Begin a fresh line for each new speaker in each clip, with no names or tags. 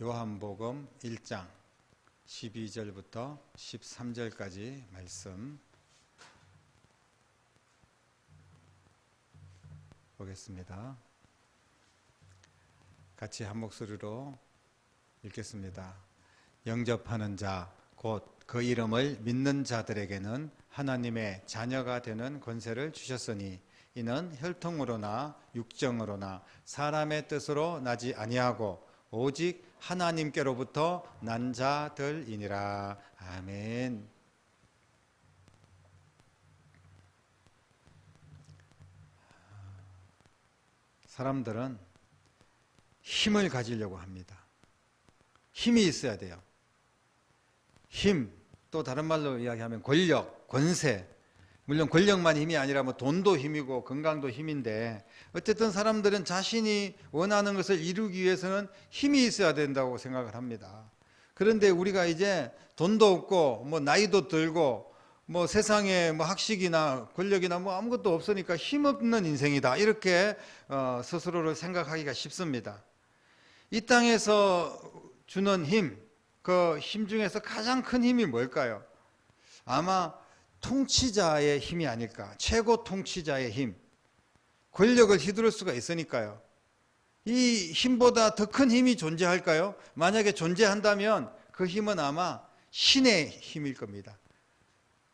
요한복음 1장 12절부터 13절까지 말씀 보겠습니다. 같이 한 목소리로 읽겠습니다. 영접하는 자, 곧 그 이름을 믿는 자들에게는 하나님의 자녀가 되는 권세를 주셨으니 이는 혈통으로나 육정으로나 사람의 뜻으로 나지 아니하고 오직 하나님께로부터 난 자들이니라. 아멘. 사람들은 힘을 가지려고 합니다. 힘이 있어야 돼요. 힘, 또 다른 말로 이야기하면 권력, 권세. 물론 권력만 힘이 아니라 뭐 돈도 힘이고 건강도 힘인데 어쨌든 사람들은 자신이 원하는 것을 이루기 위해서는 힘이 있어야 된다고 생각을 합니다. 그런데 우리가 이제 돈도 없고 뭐 나이도 들고 뭐 세상에 뭐 학식이나 권력이나 뭐 아무것도 없으니까 힘없는 인생이다 이렇게 어, 스스로를 생각하기가 쉽습니다. 이 땅에서 주는 힘, 그 힘 중에서 가장 큰 힘이 뭘까요? 아마 통치자의 힘이 아닐까. 최고 통치자의 힘. 권력을 휘두를 수가 있으니까요. 이 힘보다 더 큰 힘이 존재할까요? 만약에 존재한다면 그 힘은 아마 신의 힘일 겁니다.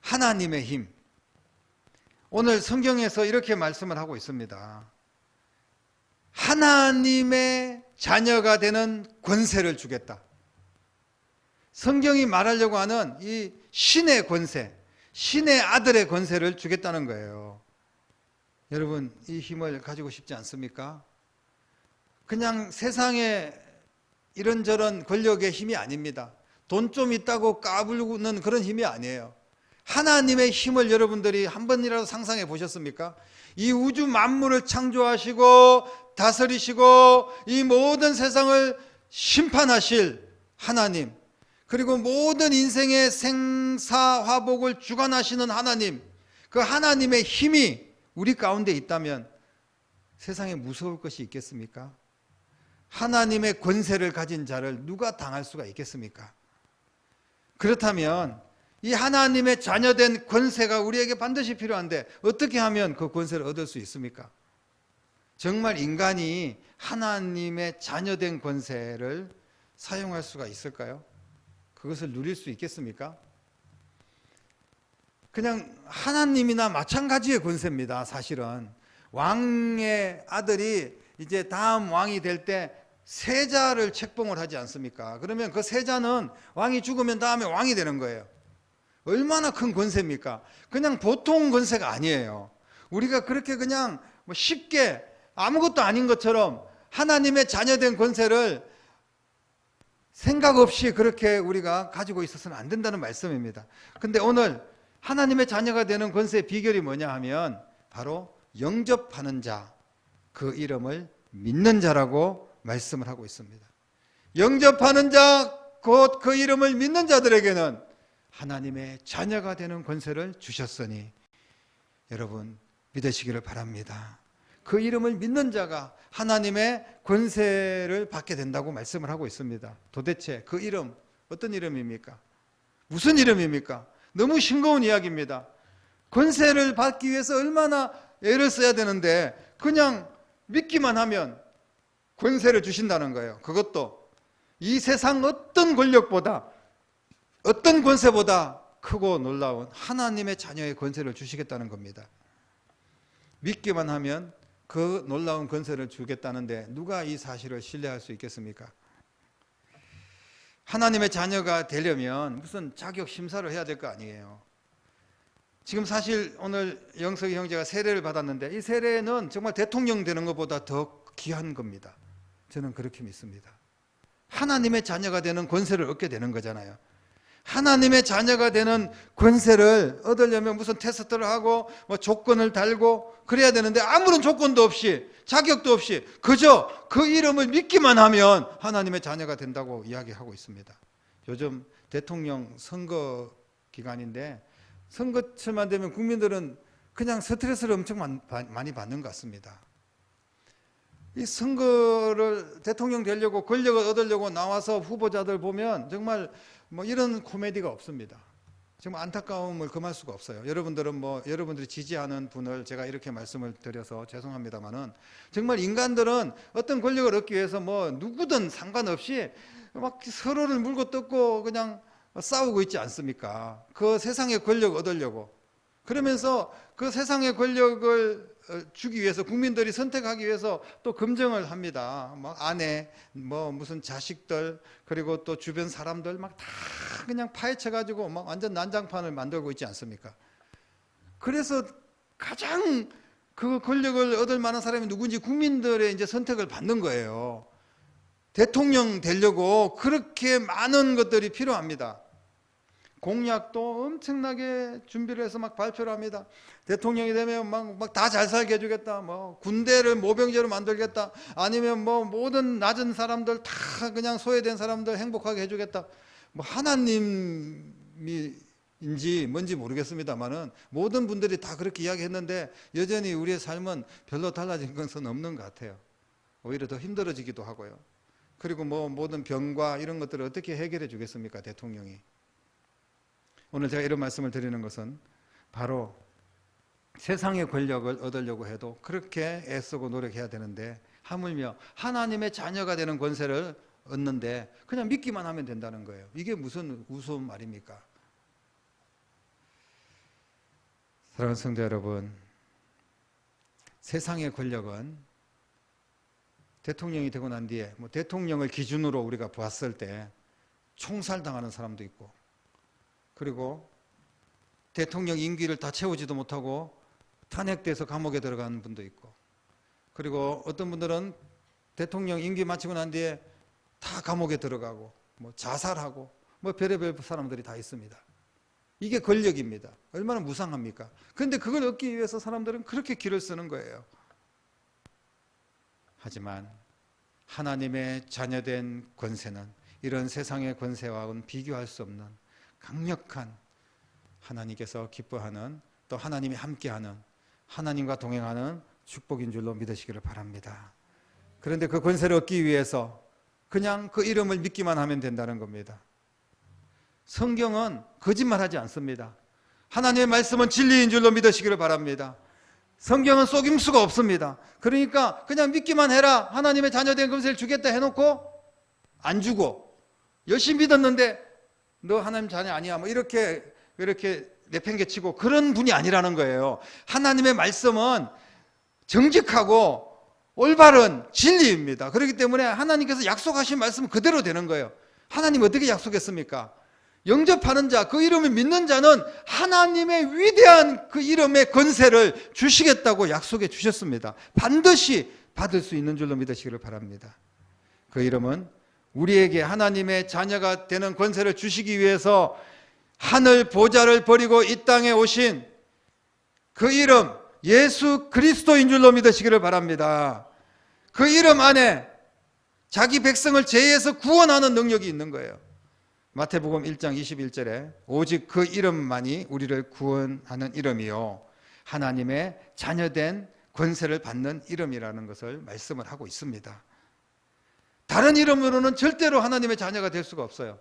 하나님의 힘. 오늘 성경에서 이렇게 말씀을 하고 있습니다. 하나님의 자녀가 되는 권세를 주겠다. 성경이 말하려고 하는 이 신의 권세, 신의 아들의 권세를 주겠다는 거예요. 여러분, 이 힘을 가지고 싶지 않습니까? 그냥 세상에 이런저런 권력의 힘이 아닙니다. 돈 좀 있다고 까불는 그런 힘이 아니에요. 하나님의 힘을 여러분들이 한 번이라도 상상해 보셨습니까? 이 우주 만물을 창조하시고 다스리시고 이 모든 세상을 심판하실 하나님, 그리고 모든 인생의 생사화복을 주관하시는 하나님, 그 하나님의 힘이 우리 가운데 있다면 세상에 무서울 것이 있겠습니까? 하나님의 권세를 가진 자를 누가 당할 수가 있겠습니까? 그렇다면 이 하나님의 자녀된 권세가 우리에게 반드시 필요한데 어떻게 하면 그 권세를 얻을 수 있습니까? 정말 인간이 하나님의 자녀된 권세를 사용할 수가 있을까요? 그것을 누릴 수 있겠습니까? 그냥 하나님이나 마찬가지의 권세입니다, 사실은. 왕의 아들이 이제 다음 왕이 될 때 세자를 책봉을 하지 않습니까? 그러면 그 세자는 왕이 죽으면 다음에 왕이 되는 거예요. 얼마나 큰 권세입니까? 그냥 보통 권세가 아니에요. 우리가 그렇게 그냥 뭐 쉽게 아무것도 아닌 것처럼 하나님의 자녀된 권세를 생각 없이 그렇게 우리가 가지고 있어서는 안 된다는 말씀입니다. 근데 오늘 하나님의 자녀가 되는 권세의 비결이 뭐냐 하면 바로 영접하는 자, 그 이름을 믿는 자라고 말씀을 하고 있습니다. 영접하는 자, 곧 그 이름을 믿는 자들에게는 하나님의 자녀가 되는 권세를 주셨으니 여러분 믿으시기를 바랍니다. 그 이름을 믿는 자가 하나님의 권세를 받게 된다고 말씀을 하고 있습니다. 도대체 그 이름 어떤 이름입니까? 무슨 이름입니까? 너무 싱거운 이야기입니다. 권세를 받기 위해서 얼마나 애를 써야 되는데 그냥 믿기만 하면 권세를 주신다는 거예요. 그것도 이 세상 어떤 권력보다 어떤 권세보다 크고 놀라운 하나님의 자녀의 권세를 주시겠다는 겁니다. 믿기만 하면 그 놀라운 권세를 주겠다는데 누가 이 사실을 신뢰할 수 있겠습니까? 하나님의 자녀가 되려면 무슨 자격 심사를 해야 될 거 아니에요. 지금 사실 오늘 영석이 형제가 세례를 받았는데 이 세례는 정말 대통령 되는 것보다 더 귀한 겁니다. 저는 그렇게 믿습니다. 하나님의 자녀가 되는 권세를 얻게 되는 거잖아요. 하나님의 자녀가 되는 권세를 얻으려면 무슨 테스트를 하고 뭐 조건을 달고 그래야 되는데 아무런 조건도 없이 자격도 없이 그저 그 이름을 믿기만 하면 하나님의 자녀가 된다고 이야기하고 있습니다. 요즘 대통령 선거 기간인데 선거철만 되면 국민들은 그냥 스트레스를 엄청 많이 받는 것 같습니다. 이 선거를 대통령 되려고 권력을 얻으려고 나와서 후보자들 보면 정말 뭐 이런 코미디가 없습니다. 정말 안타까움을 금할 수가 없어요. 여러분들은 뭐 여러분들이 지지하는 분을 제가 이렇게 말씀을 드려서 죄송합니다만은 정말 인간들은 어떤 권력을 얻기 위해서 뭐 누구든 상관없이 막 서로를 물고 뜯고 그냥 싸우고 있지 않습니까? 그 세상의 권력 얻으려고 그러면서 그 세상의 권력을 어, 주기 위해서 국민들이 선택하기 위해서 또 검증을 합니다. 뭐 아내, 뭐 무슨 자식들 그리고 또 주변 사람들 막 다 그냥 파헤쳐 가지고 막 완전 난장판을 만들고 있지 않습니까? 그래서 가장 그 권력을 얻을 만한 사람이 누군지 국민들의 이제 선택을 받는 거예요. 대통령 되려고 그렇게 많은 것들이 필요합니다. 공약도 엄청나게 준비를 해서 막 발표를 합니다. 대통령이 되면 막다 잘 살게 해주겠다. 뭐 군대를 모병제로 만들겠다. 아니면 뭐 모든 낮은 사람들 다 그냥 소외된 사람들 행복하게 해주겠다. 뭐 하나님이 인지 뭔지 모르겠습니다만은 모든 분들이 다 그렇게 이야기했는데 여전히 우리의 삶은 별로 달라진 것은 없는 것 같아요. 오히려 더 힘들어지기도 하고요. 그리고 뭐 모든 병과 이런 것들을 어떻게 해결해 주겠습니까 대통령이? 오늘 제가 이런 말씀을 드리는 것은 바로 세상의 권력을 얻으려고 해도 그렇게 애쓰고 노력해야 되는데 하물며 하나님의 자녀가 되는 권세를 얻는데 그냥 믿기만 하면 된다는 거예요. 이게 무슨 우스운 말입니까? 사랑하는 성도 여러분, 세상의 권력은 대통령이 되고 난 뒤에 뭐 대통령을 기준으로 우리가 보았을 때 총살당하는 사람도 있고 그리고 대통령 임기를 다 채우지도 못하고 탄핵돼서 감옥에 들어가는 분도 있고 그리고 어떤 분들은 대통령 임기 마치고 난 뒤에 다 감옥에 들어가고 뭐 자살하고 뭐 별의별 사람들이 다 있습니다. 이게 권력입니다. 얼마나 무상합니까? 그런데 그걸 얻기 위해서 사람들은 그렇게 길을 쓰는 거예요. 하지만 하나님의 자녀된 권세는 이런 세상의 권세와는 비교할 수 없는 강력한 하나님께서 기뻐하는 또 하나님이 함께하는 하나님과 동행하는 축복인 줄로 믿으시기를 바랍니다. 그런데 그 권세를 얻기 위해서 그냥 그 이름을 믿기만 하면 된다는 겁니다. 성경은 거짓말하지 않습니다. 하나님의 말씀은 진리인 줄로 믿으시기를 바랍니다. 성경은 속임수가 없습니다. 그러니까 그냥 믿기만 해라. 하나님의 자녀된 권세를 주겠다 해놓고 안 주고 열심히 믿었는데 너 하나님 자녀 아니야. 뭐 이렇게 이렇게 내팽개치고 그런 분이 아니라는 거예요. 하나님의 말씀은 정직하고 올바른 진리입니다. 그렇기 때문에 하나님께서 약속하신 말씀 그대로 되는 거예요. 하나님 어떻게 약속했습니까? 영접하는 자, 그 이름을 믿는 자는 하나님의 위대한 그 이름의 권세를 주시겠다고 약속해 주셨습니다. 반드시 받을 수 있는 줄로 믿으시기를 바랍니다. 그 이름은 우리에게 하나님의 자녀가 되는 권세를 주시기 위해서 하늘 보좌를 버리고 이 땅에 오신 그 이름 예수 그리스도인 줄로 믿으시기를 바랍니다. 그 이름 안에 자기 백성을 죄에서 구원하는 능력이 있는 거예요. 마태복음 1장 21절에 오직 그 이름만이 우리를 구원하는 이름이요 하나님의 자녀된 권세를 받는 이름이라는 것을 말씀을 하고 있습니다. 다른 이름으로는 절대로 하나님의 자녀가 될 수가 없어요.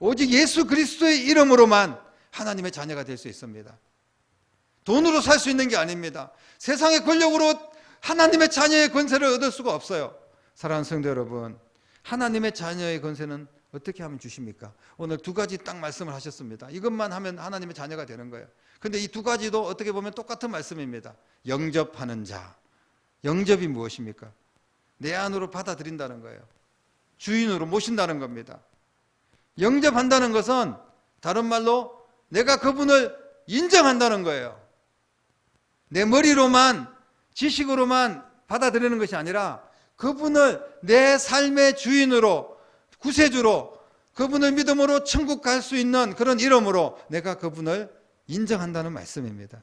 오직 예수 그리스도의 이름으로만 하나님의 자녀가 될 수 있습니다. 돈으로 살 수 있는 게 아닙니다. 세상의 권력으로 하나님의 자녀의 권세를 얻을 수가 없어요. 사랑하는 성도 여러분, 하나님의 자녀의 권세는 어떻게 하면 주십니까? 오늘 두 가지 딱 말씀을 하셨습니다. 이것만 하면 하나님의 자녀가 되는 거예요. 근데 이 두 가지도 어떻게 보면 똑같은 말씀입니다. 영접하는 자. 영접이 무엇입니까? 내 안으로 받아들인다는 거예요. 주인으로 모신다는 겁니다. 영접한다는 것은 다른 말로 내가 그분을 인정한다는 거예요. 내 머리로만 지식으로만 받아들이는 것이 아니라 그분을 내 삶의 주인으로 구세주로 그분을 믿음으로 천국 갈 수 있는 그런 이름으로 내가 그분을 인정한다는 말씀입니다.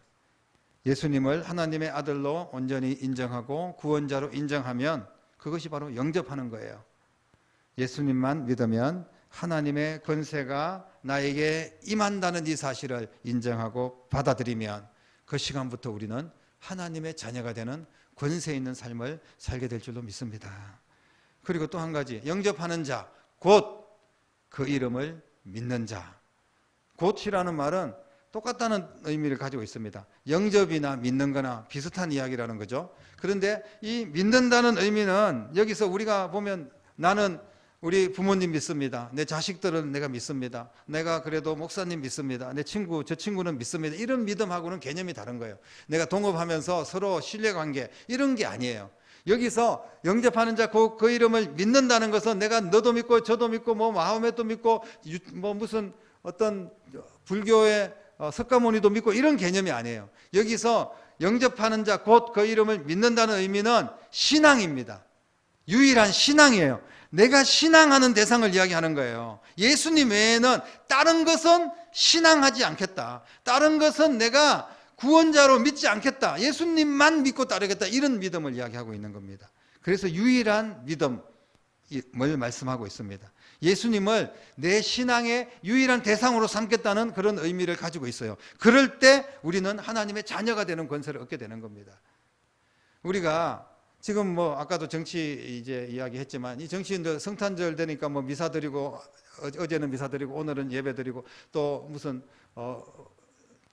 예수님을 하나님의 아들로 온전히 인정하고 구원자로 인정하면 그것이 바로 영접하는 거예요. 예수님만 믿으면 하나님의 권세가 나에게 임한다는 이 사실을 인정하고 받아들이면 그 시간부터 우리는 하나님의 자녀가 되는 권세 있는 삶을 살게 될 줄로 믿습니다. 그리고 또 한 가지 영접하는 자, 곧 그 이름을 믿는 자. 곧이라는 말은 똑같다는 의미를 가지고 있습니다. 영접이나 믿는 거나 비슷한 이야기라는 거죠. 그런데 이 믿는다는 의미는 여기서 우리가 보면 나는 우리 부모님 믿습니다. 내 자식들은 내가 믿습니다. 내가 그래도 목사님 믿습니다. 내 친구, 저 친구는 믿습니다. 이런 믿음하고는 개념이 다른 거예요. 내가 동업하면서 서로 신뢰관계 이런 게 아니에요. 여기서 영접하는 자, 그, 그 이름을 믿는다는 것은 내가 너도 믿고 저도 믿고 뭐 마음에도 믿고 유- 뭐 무슨 어떤 불교의 어, 석가모니도 믿고 이런 개념이 아니에요. 여기서 영접하는 자, 곧 그 이름을 믿는다는 의미는 신앙입니다. 유일한 신앙이에요. 내가 신앙하는 대상을 이야기하는 거예요. 예수님 외에는 다른 것은 신앙하지 않겠다. 다른 것은 내가 구원자로 믿지 않겠다. 예수님만 믿고 따르겠다. 이런 믿음을 이야기하고 있는 겁니다. 그래서 유일한 믿음 을 말씀하고 있습니다. 예수님을 내 신앙의 유일한 대상으로 삼겠다는 그런 의미를 가지고 있어요. 그럴 때 우리는 하나님의 자녀가 되는 권세를 얻게 되는 겁니다. 우리가 지금 뭐 아까도 정치 이제 이야기했지만 이 정치인들 성탄절 되니까 뭐 미사 드리고 어- 어제는 미사 드리고 오늘은 예배 드리고 또 무슨 어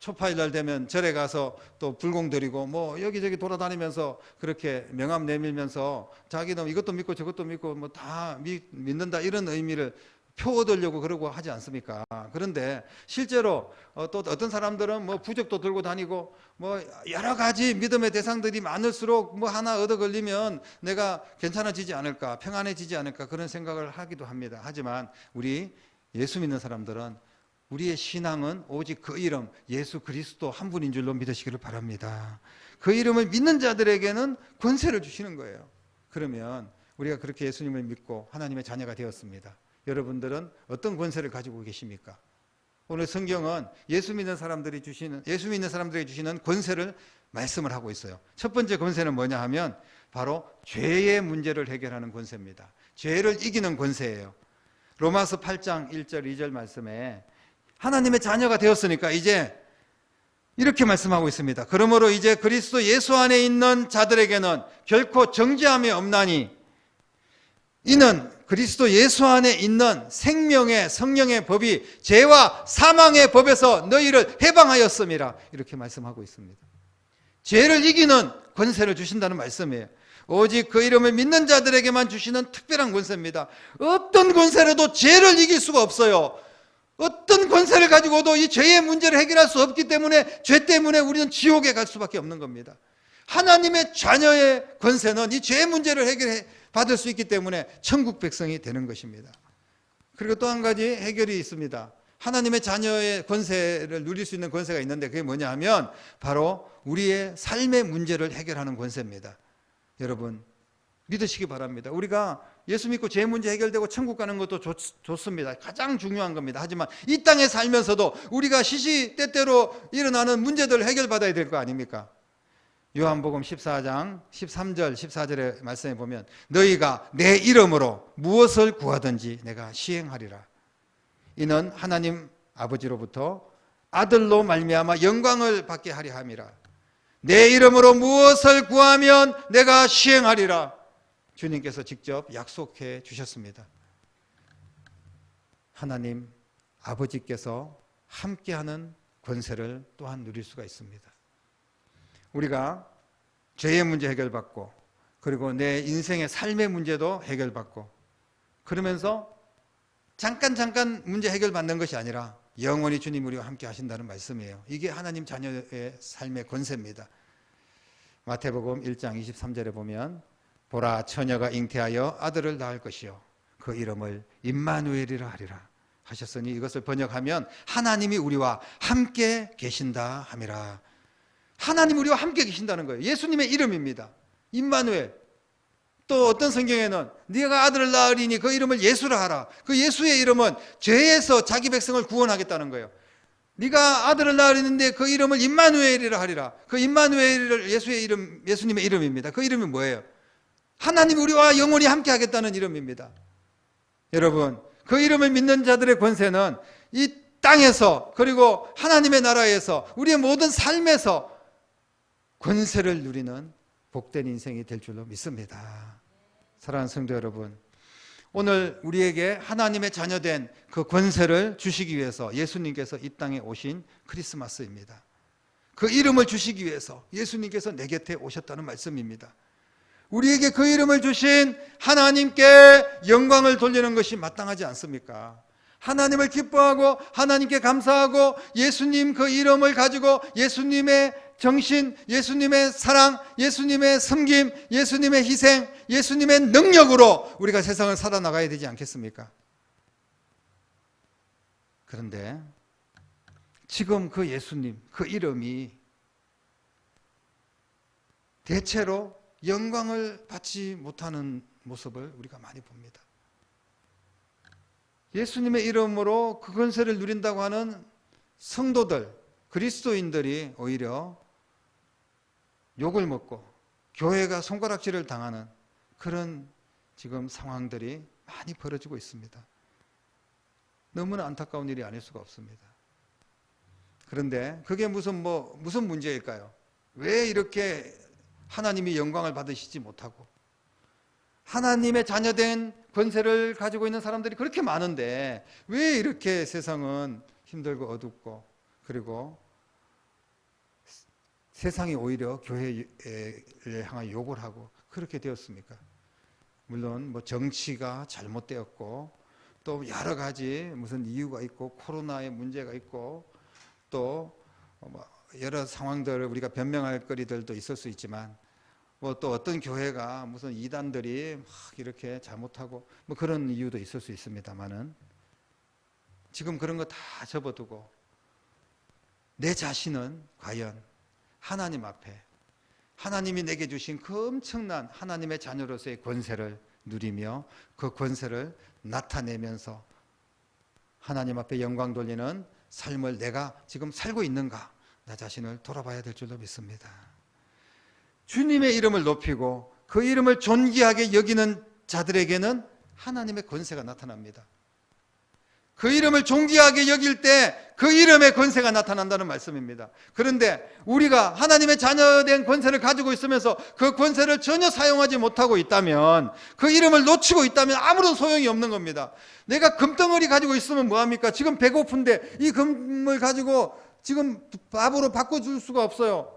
초파일 날 되면 절에 가서 또 불공 드리고 뭐 여기저기 돌아다니면서 그렇게 명함 내밀면서 자기는 이것도 믿고 저것도 믿고 뭐 다 믿는다 이런 의미를 표 얻으려고 그러고 하지 않습니까? 그런데 실제로 어, 또 어떤 사람들은 뭐 부적도 들고 다니고 뭐 여러 가지 믿음의 대상들이 많을수록 뭐 하나 얻어 걸리면 내가 괜찮아지지 않을까, 평안해지지 않을까 그런 생각을 하기도 합니다. 하지만 우리 예수 믿는 사람들은 우리의 신앙은 오직 그 이름 예수 그리스도 한 분인 줄로 믿으시기를 바랍니다. 그 이름을 믿는 자들에게는 권세를 주시는 거예요. 그러면 우리가 그렇게 예수님을 믿고 하나님의 자녀가 되었습니다. 여러분들은 어떤 권세를 가지고 계십니까? 오늘 성경은 예수 믿는 사람들이 주시는 예수 믿는 사람들에게 주시는 권세를 말씀을 하고 있어요. 첫 번째 권세는 뭐냐 하면 바로 죄의 문제를 해결하는 권세입니다. 죄를 이기는 권세예요. 로마서 8장 1절 2절 말씀에 하나님의 자녀가 되었으니까 이제 이렇게 말씀하고 있습니다. 그러므로 이제 그리스도 예수 안에 있는 자들에게는 결코 정죄함이 없나니 이는 그리스도 예수 안에 있는 생명의 성령의 법이 죄와 사망의 법에서 너희를 해방하였음이라 이렇게 말씀하고 있습니다. 죄를 이기는 권세를 주신다는 말씀이에요. 오직 그 이름을 믿는 자들에게만 주시는 특별한 권세입니다. 어떤 권세라도 죄를 이길 수가 없어요. 어떤 권세를 가지고도 이 죄의 문제를 해결할 수 없기 때문에 죄 때문에 우리는 지옥에 갈 수밖에 없는 겁니다. 하나님의 자녀의 권세는 이 죄의 문제를 해결해 받을 수 있기 때문에 천국 백성이 되는 것입니다. 그리고 또 한 가지 해결이 있습니다. 하나님의 자녀의 권세를 누릴 수 있는 권세가 있는데 그게 뭐냐 하면 바로 우리의 삶의 문제를 해결하는 권세입니다. 여러분 믿으시기 바랍니다. 우리가 예수 믿고 죄 문제 해결되고 천국 가는 것도 좋, 좋습니다. 가장 중요한 겁니다. 하지만 이 땅에 살면서도 우리가 시시때때로 일어나는 문제들을 해결받아야 될 거 아닙니까? 요한복음 14장 13절 14절의 말씀에 보면 너희가 내 이름으로 무엇을 구하든지 내가 시행하리라. 이는 하나님 아버지로부터 아들로 말미암아 영광을 받게 하려 함이라. 내 이름으로 무엇을 구하면 내가 시행하리라. 주님께서 직접 약속해 주셨습니다. 하나님 아버지께서 함께하는 권세를 또한 누릴 수가 있습니다. 우리가 죄의 문제 해결받고 그리고 내 인생의 삶의 문제도 해결받고 그러면서 잠깐 잠깐 문제 해결받는 것이 아니라 영원히 주님 우리와 함께 하신다는 말씀이에요. 이게 하나님 자녀의 삶의 권세입니다. 마태복음 1장 23절에 보면 보라 처녀가 잉태하여 아들을 낳을 것이요 그 이름을 임마누엘이라 하리라 하셨으니 이것을 번역하면 하나님이 우리와 함께 계신다 함이라. 하나님 우리와 함께 계신다는 거예요. 예수님의 이름입니다. 임마누엘. 또 어떤 성경에는 네가 아들을 낳으리니 그 이름을 예수라 하라. 그 예수의 이름은 죄에서 자기 백성을 구원하겠다는 거예요. 네가 아들을 낳으리는데 그 이름을 임마누엘이라 하리라. 그 임마누엘을 예수의 이름 예수님의 이름입니다. 그 이름이 뭐예요? 하나님 우리와 영원히 함께 하겠다는 이름입니다. 여러분, 그 이름을 믿는 자들의 권세는 이 땅에서 그리고 하나님의 나라에서 우리의 모든 삶에서 권세를 누리는 복된 인생이 될 줄로 믿습니다. 사랑하는 성도 여러분, 오늘 우리에게 하나님의 자녀된 그 권세를 주시기 위해서 예수님께서 이 땅에 오신 크리스마스입니다. 그 이름을 주시기 위해서 예수님께서 내 곁에 오셨다는 말씀입니다. 우리에게 그 이름을 주신 하나님께 영광을 돌리는 것이 마땅하지 않습니까? 하나님을 기뻐하고 하나님께 감사하고 예수님 그 이름을 가지고 예수님의 정신, 예수님의 사랑, 예수님의 섬김, 예수님의 희생, 예수님의 능력으로 우리가 세상을 살아나가야 되지 않겠습니까? 그런데 지금 그 예수님, 그 이름이 대체로 영광을 받지 못하는 모습을 우리가 많이 봅니다. 예수님의 이름으로 그 권세를 누린다고 하는 성도들, 그리스도인들이 오히려 욕을 먹고 교회가 손가락질을 당하는 그런 지금 상황들이 많이 벌어지고 있습니다. 너무나 안타까운 일이 아닐 수가 없습니다. 그런데 그게 무슨 뭐 무슨 문제일까요? 왜 이렇게 하나님이 영광을 받으시지 못하고 하나님의 자녀된 권세를 가지고 있는 사람들이 그렇게 많은데 왜 이렇게 세상은 힘들고 어둡고 그리고 세상이 오히려 교회를 향한 욕을 하고 그렇게 되었습니까? 물론 뭐 정치가 잘못되었고 또 여러 가지 무슨 이유가 있고 코로나의 문제가 있고 또뭐 여러 상황들을 우리가 변명할 거리들도 있을 수 있지만 뭐 또 어떤 교회가 무슨 이단들이 막 이렇게 잘못하고 뭐 그런 이유도 있을 수 있습니다만은 지금 그런 거 다 접어두고 내 자신은 과연 하나님 앞에 하나님이 내게 주신 그 엄청난 하나님의 자녀로서의 권세를 누리며 그 권세를 나타내면서 하나님 앞에 영광 돌리는 삶을 내가 지금 살고 있는가 나 자신을 돌아봐야 될 줄로 믿습니다. 주님의 이름을 높이고 그 이름을 존귀하게 여기는 자들에게는 하나님의 권세가 나타납니다. 그 이름을 존귀하게 여길 때 그 이름의 권세가 나타난다는 말씀입니다. 그런데 우리가 하나님의 자녀된 권세를 가지고 있으면서 그 권세를 전혀 사용하지 못하고 있다면 그 이름을 놓치고 있다면 아무런 소용이 없는 겁니다. 내가 금덩어리 가지고 있으면 뭐합니까? 지금 배고픈데 이 금을 가지고 지금 밥으로 바꿔줄 수가 없어요.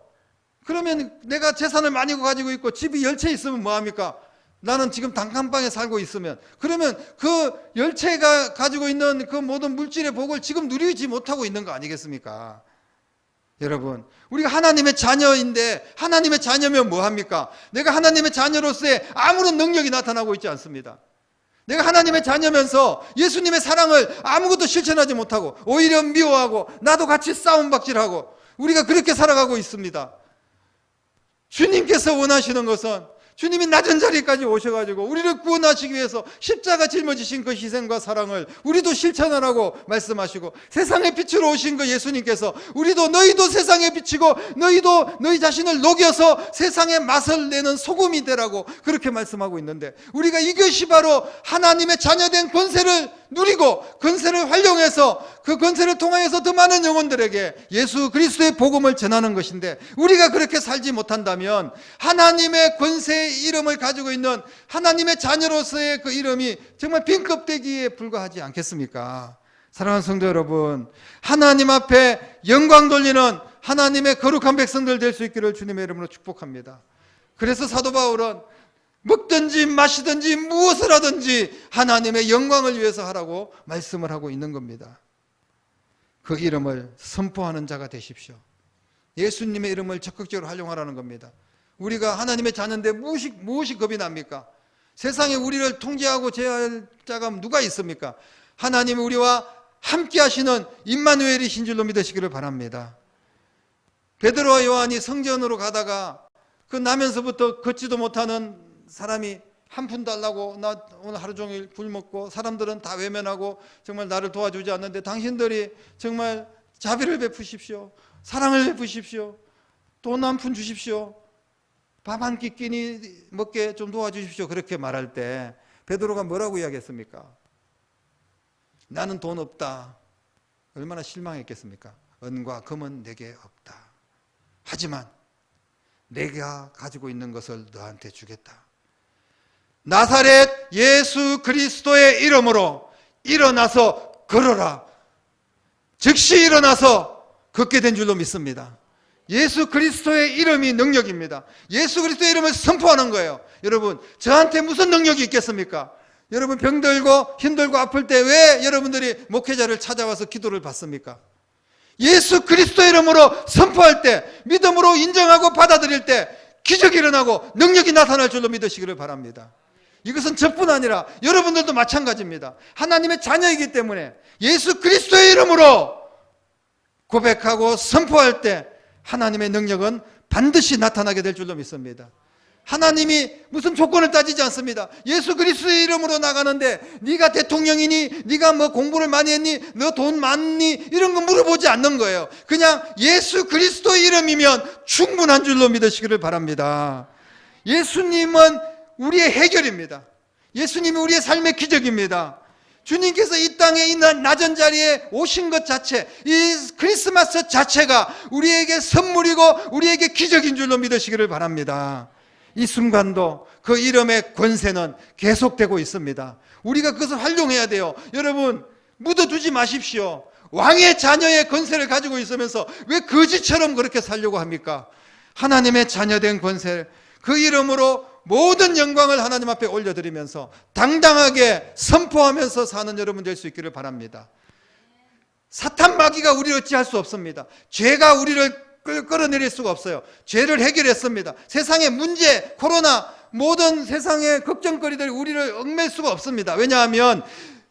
그러면 내가 재산을 많이 가지고 있고 집이 열채 있으면 뭐합니까? 나는 지금 단칸방에 살고 있으면 그러면 그 열체가 가지고 있는 그 모든 물질의 복을 지금 누리지 못하고 있는 거 아니겠습니까? 여러분, 우리가 하나님의 자녀인데 하나님의 자녀면 뭐 합니까? 내가 하나님의 자녀로서의 아무런 능력이 나타나고 있지 않습니다. 내가 하나님의 자녀면서 예수님의 사랑을 아무것도 실천하지 못하고 오히려 미워하고 나도 같이 싸움박질하고 우리가 그렇게 살아가고 있습니다. 주님께서 원하시는 것은 주님이 낮은 자리까지 오셔가지고 우리를 구원하시기 위해서 십자가 짊어지신 그 희생과 사랑을 우리도 실천하라고 말씀하시고 세상의 빛으로 오신 그 예수님께서 우리도 너희도 세상에 비치고 너희도 너희 자신을 녹여서 세상의 맛을 내는 소금이 되라고 그렇게 말씀하고 있는데 우리가 이것이 바로 하나님의 자녀된 권세를 누리고 권세를 활용해서 그 권세를 통하여서 더 많은 영혼들에게 예수 그리스도의 복음을 전하는 것인데 우리가 그렇게 살지 못한다면 하나님의 권세의 이름을 가지고 있는 하나님의 자녀로서의 그 이름이 정말 빈 껍데기에 불과하지 않겠습니까? 사랑하는 성도 여러분, 하나님 앞에 영광 돌리는 하나님의 거룩한 백성들 될 수 있기를 주님의 이름으로 축복합니다. 그래서 사도 바울은 먹든지 마시든지 무엇을 하든지 하나님의 영광을 위해서 하라고 말씀을 하고 있는 겁니다. 그 이름을 선포하는 자가 되십시오. 예수님의 이름을 적극적으로 활용하라는 겁니다. 우리가 하나님의 자녀인데 무엇이, 무엇이 겁이 납니까? 세상에 우리를 통제하고 제할 자가 누가 있습니까? 하나님 우리와 함께 하시는 임마누엘이신 줄로 믿으시기를 바랍니다. 베드로와 요한이 성전으로 가다가 그 나면서부터 걷지도 못하는 사람이 한 푼 달라고 나 오늘 하루 종일 굶었고 사람들은 다 외면하고 정말 나를 도와주지 않는데 당신들이 정말 자비를 베푸십시오. 사랑을 베푸십시오. 돈 한 푼 주십시오. 밥 한 끼 끼니 먹게 좀 도와주십시오. 그렇게 말할 때 베드로가 뭐라고 이야기했습니까? 나는 돈 없다. 얼마나 실망했겠습니까? 은과 금은 내게 없다. 하지만 내가 가지고 있는 것을 너한테 주겠다. 나사렛 예수 그리스도의 이름으로 일어나서 걸어라. 즉시 일어나서 걷게 된 줄로 믿습니다. 예수 그리스도의 이름이 능력입니다. 예수 그리스도의 이름을 선포하는 거예요. 여러분, 저한테 무슨 능력이 있겠습니까? 여러분 병들고 힘들고 아플 때 왜 여러분들이 목회자를 찾아와서 기도를 받습니까? 예수 그리스도 이름으로 선포할 때 믿음으로 인정하고 받아들일 때 기적이 일어나고 능력이 나타날 줄로 믿으시기를 바랍니다. 이것은 저뿐 아니라 여러분들도 마찬가지입니다. 하나님의 자녀이기 때문에 예수 그리스도의 이름으로 고백하고 선포할 때 하나님의 능력은 반드시 나타나게 될 줄로 믿습니다. 하나님이 무슨 조건을 따지지 않습니다. 예수 그리스도의 이름으로 나가는데 네가 대통령이니 네가 뭐 공부를 많이 했니 너 돈 많니 이런 거 물어보지 않는 거예요. 그냥 예수 그리스도의 이름이면 충분한 줄로 믿으시기를 바랍니다. 예수님은 우리의 해결입니다. 예수님이 우리의 삶의 기적입니다. 주님께서 이 땅에 있는 낮은 자리에 오신 것 자체, 이 크리스마스 자체가 우리에게 선물이고 우리에게 기적인 줄로 믿으시기를 바랍니다. 이 순간도 그 이름의 권세는 계속되고 있습니다. 우리가 그것을 활용해야 돼요. 여러분, 묻어두지 마십시오. 왕의 자녀의 권세를 가지고 있으면서 왜 거지처럼 그렇게 살려고 합니까? 하나님의 자녀된 권세, 그 이름으로 모든 영광을 하나님 앞에 올려드리면서 당당하게 선포하면서 사는 여러분 될 수 있기를 바랍니다. 사탄 마귀가 우리를 어찌할 수 없습니다. 죄가 우리를 끌- 끌어내릴 수가 없어요. 죄를 해결했습니다. 세상의 문제, 코로나, 모든 세상의 걱정거리들이 우리를 얽맬 수가 없습니다. 왜냐하면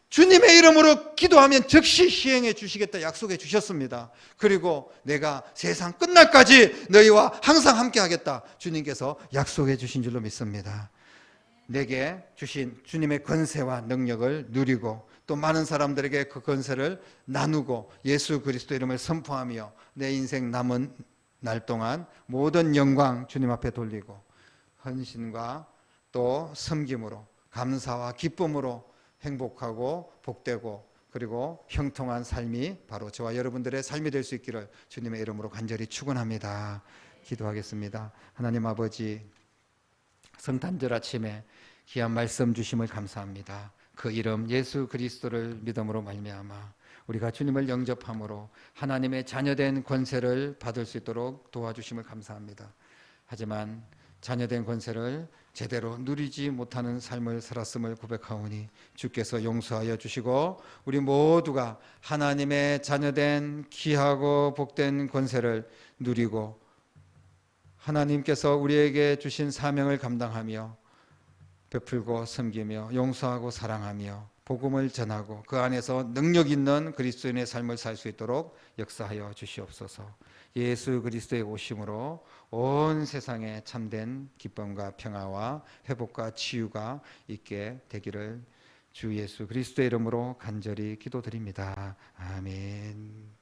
주님의 이름으로 기도하면 즉시 시행해 주시겠다 약속해 주셨습니다. 그리고 내가 세상 끝날까지 너희와 항상 함께 하겠다. 주님께서 약속해 주신 줄로 믿습니다. 내게 주신 주님의 권세와 능력을 누리고 또 많은 사람들에게 그 권세를 나누고 예수 그리스도 이름을 선포하며 내 인생 남은 날 동안 모든 영광 주님 앞에 돌리고 헌신과 또 섬김으로 감사와 기쁨으로 행복하고 복되고 그리고 형통한 삶이 바로 저와 여러분들의 삶이 될 수 있기를 주님의 이름으로 간절히 축원합니다. 기도하겠습니다. 하나님 아버지 성탄절 아침에 귀한 말씀 주심을 감사합니다. 그 이름 예수 그리스도를 믿음으로 말미암아 우리가 주님을 영접함으로 하나님의 자녀된 권세를 받을 수 있도록 도와주심을 감사합니다. 하지만 자녀된 권세를 제대로 누리지 못하는 삶을 살았음을 고백하오니 주께서 용서하여 주시고 우리 모두가 하나님의 자녀된 귀하고 복된 권세를 누리고 하나님께서 우리에게 주신 사명을 감당하며 베풀고 섬기며 용서하고 사랑하며 복음을 전하고 그 안에서 능력 있는 그리스도인의 삶을 살 수 있도록 역사하여 주시옵소서. 예수 그리스도의 오심으로 온 세상에 참된 기쁨과 평화와 회복과 치유가 있게 되기를 주 예수 그리스도의 이름으로 간절히 기도드립니다. 아멘.